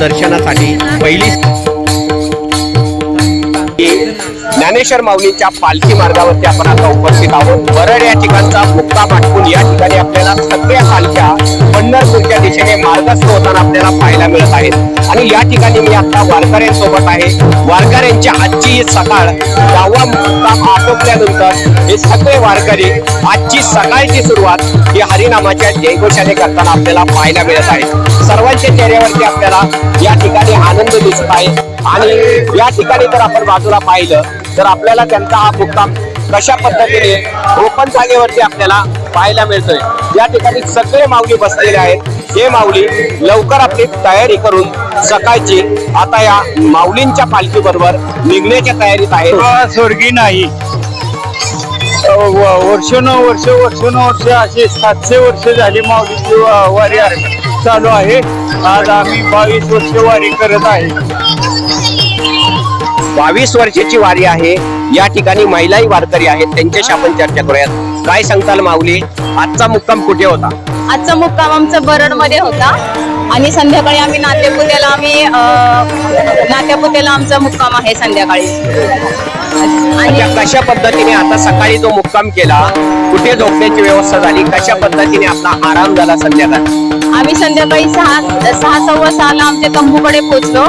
दर्शनासाठी पहिली ज्ञानेश्वर माऊलींच्या पालखी मार्गावरती आपण आता उपस्थित आहोत. वरड या ठिकाणचा मुक्का पाठवून या ठिकाणी आपल्याला सगळ्या पालख्या पंढरपूरच्या दिशेने मार्गस्थ होताना आपल्याला पाहायला मिळत आहेत. आणि या ठिकाणी मी आता वारकऱ्यांसोबत आहे. वारकऱ्यांची आजची ही सकाळ दहावा मुक्काम आटोपल्यानंतर हे सगळे वारकरी आजची सकाळची सुरुवात ही हरिनामाच्या जयघोषाने करताना आपल्याला पाहायला मिळत आहे सर्वांच्या चेहऱ्यावरती आपल्याला या ठिकाणी आनंद दिसत आहे. आणि या ठिकाणी जर आपण बाजूला पाहिलं तर आपल्याला त्यांचा हा मुक्काम कशा पद्धतीने ओपन जागेवरती आपल्याला पाहायला मिळतोय. या ठिकाणी सगळे माऊली बसलेले आहेत. हे माऊली लवकर आपली तयारी करून सकाळची आता या माऊलींच्या पालखी बरोबर निघण्याच्या तयारीत आहे स्वर्गी नाही. वर्षानुवर्ष वर्षानुवर्ष असे सातशे वर्ष झाली माऊलीची वारी चालू आहे. आज आम्ही बावीस वर्ष वारी करत आहे. बावीस वर्षाची वारी आहे. या ठिकाणी महिलाही वारकरी आहेत. त्यांच्याशी आपण चर्चा करूयात. काय सांगताल माऊली? आजचा मुक्काम कुठे होता? आजचा मुक्काम आमचा बरडमध्ये होता. आणि संध्याकाळी आम्ही नाट्यपुत्याला आम्ही अं, नाट्यपुत्याला आमचा मुक्काम आहे संध्याकाळी. आणि कशा पद्धतीने आता सकाळी जो मुक्काम केला? कुठे झोपण्याची व्यवस्था झाली? कशा पद्धतीने आपला आराम झाला संध्याकाळी? आम्ही संध्याकाळी सहा सहा सव्वा सहाला आमच्या तंबूकडे पोहोचलो.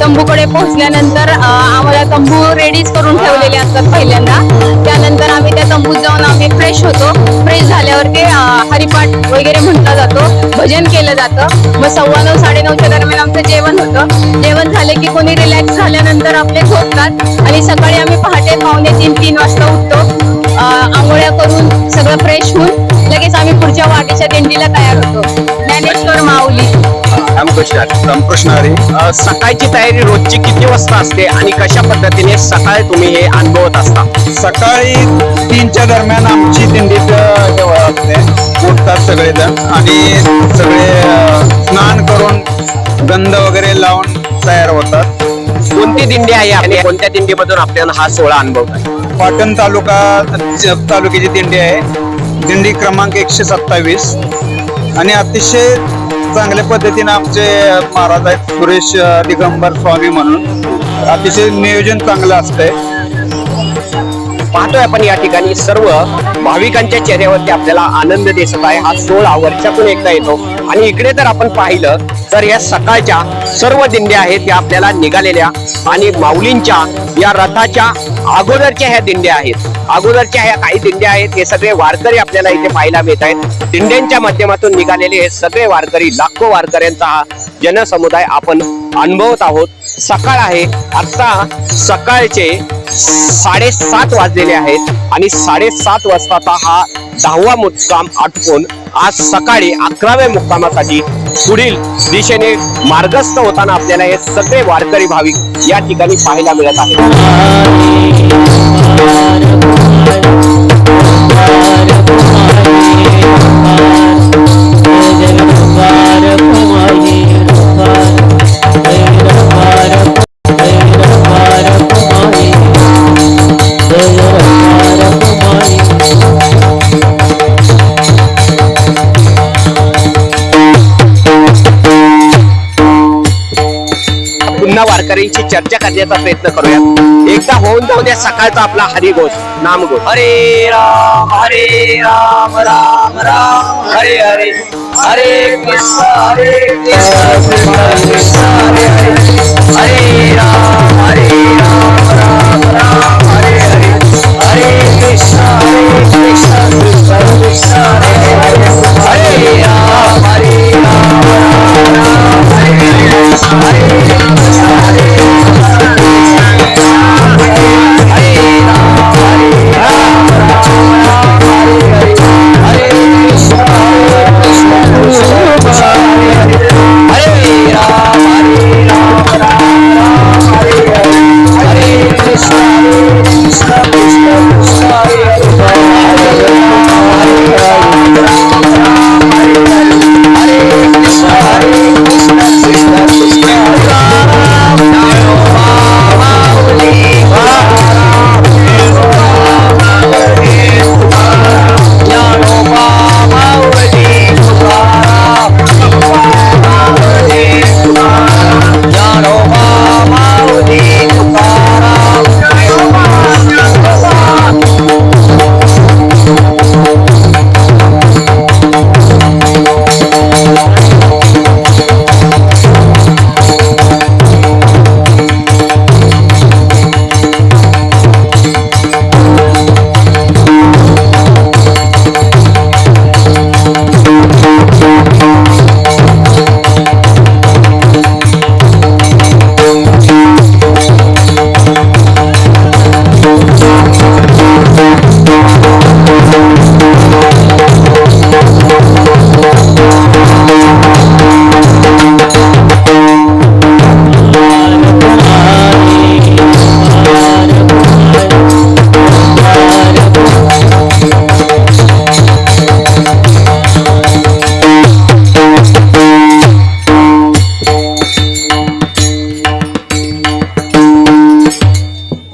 तंबूकडे पोहोचल्यानंतर आम्हाला तंबू रेडीच करून ठेवलेले असतात पहिल्यांदा. त्यानंतर आम्ही त्या तंबूत जाऊन आम्ही फ्रेश होतो. फ्रेश झाल्यावरती अं, हरिपाठ वगैरे म्हटलं जातो. भजन केलं जातं. मग सव्वा नऊ साडेनऊच्या दरम्यान आमचं जेवण होतं. जेवण झाले की कोणी रिलॅक्स झाल्यानंतर आपले झोपतात. आणि सकाळी आम्ही पहाटे पावणे तीन तीन वाजता उठतो. आंघोळ्या करून सगळं फ्रेश होऊन लगेच आम्ही पुढच्या वाटेच्या दिंडीला तयार होतो. ज्ञानेश्वर माऊली. रामकृष्ण सकाळची तयारी रोजची किती वाजता असते आणि कशा पद्धतीने सकाळी तुम्ही हे अनुभवत असता? सकाळी तीनच्या दरम्यान आमची दिंडीत उठतात सगळेजण आणि सगळे होतात. कोणती दिंडी आहे आणि कोणत्या दिंडीमधून आपल्याला हा सोहळा अनुभवता पाटण तालुका तालुक्याची दिंडी आहे. दिंडी क्रमांक एकशे सत्तावीस. आणि अतिशय चांगल्या पद्धतीने आमचे महाराज आहेत सुरेश अ, दिगंबर स्वामी म्हणून. अतिशय नियोजन चांगलं असतंय. पाहतोय आपण या ठिकाणी सर्व भाविकांच्या चेहऱ्यावरती आपल्याला आनंद दिसत आहे. हा सोहळा वर्षातून एकदा येतो. आणि इकडे जर आपण पाहिलं तर या सकाळच्या सर्व दिंड्या आहेत त्या आपल्याला निघालेल्या आणि माऊलींच्या या रथाच्या अगोदरच्या ह्या दिंड्या आहेत. अगोदरच्या ह्या काही दिंड्या आहेत हे सगळे वारकरी आपल्याला इथे पाहायला मिळत आहेत. दिंड्यांच्या माध्यमातून निघालेले हे सगळे वारकरी लाखो वारकऱ्यांचा हा जनसमुदाय आपण अनुभवत आहोत. सकाळ आहे आता सकाळचे साडेसात वाजलेले आहेत आणि साडेसात वाजताचा हा दहावा मुक्काम आटपून आज सकाळी अकराव्या मुक्कामासाठी पुढील दिशेने मार्गस्थ होताना आपल्याला हे सगळे वारकरी भाविक या ठिकाणी पाहायला मिळत आहेत पुन्हा वारकऱ्यांची चर्चा करण्याचा प्रयत्न करूया एकदा होऊन जाऊ द्या सकाळचा आपला हरिघोष नामघोष. हरे राम हरे राम राम राम हरे हरे. हरे कृष्ण हरे कृष्ण कृष्ण हरे हरे. हरे राम हरे राम राम राम हरे हरे. हरे कृष्ण हरे कृष्ण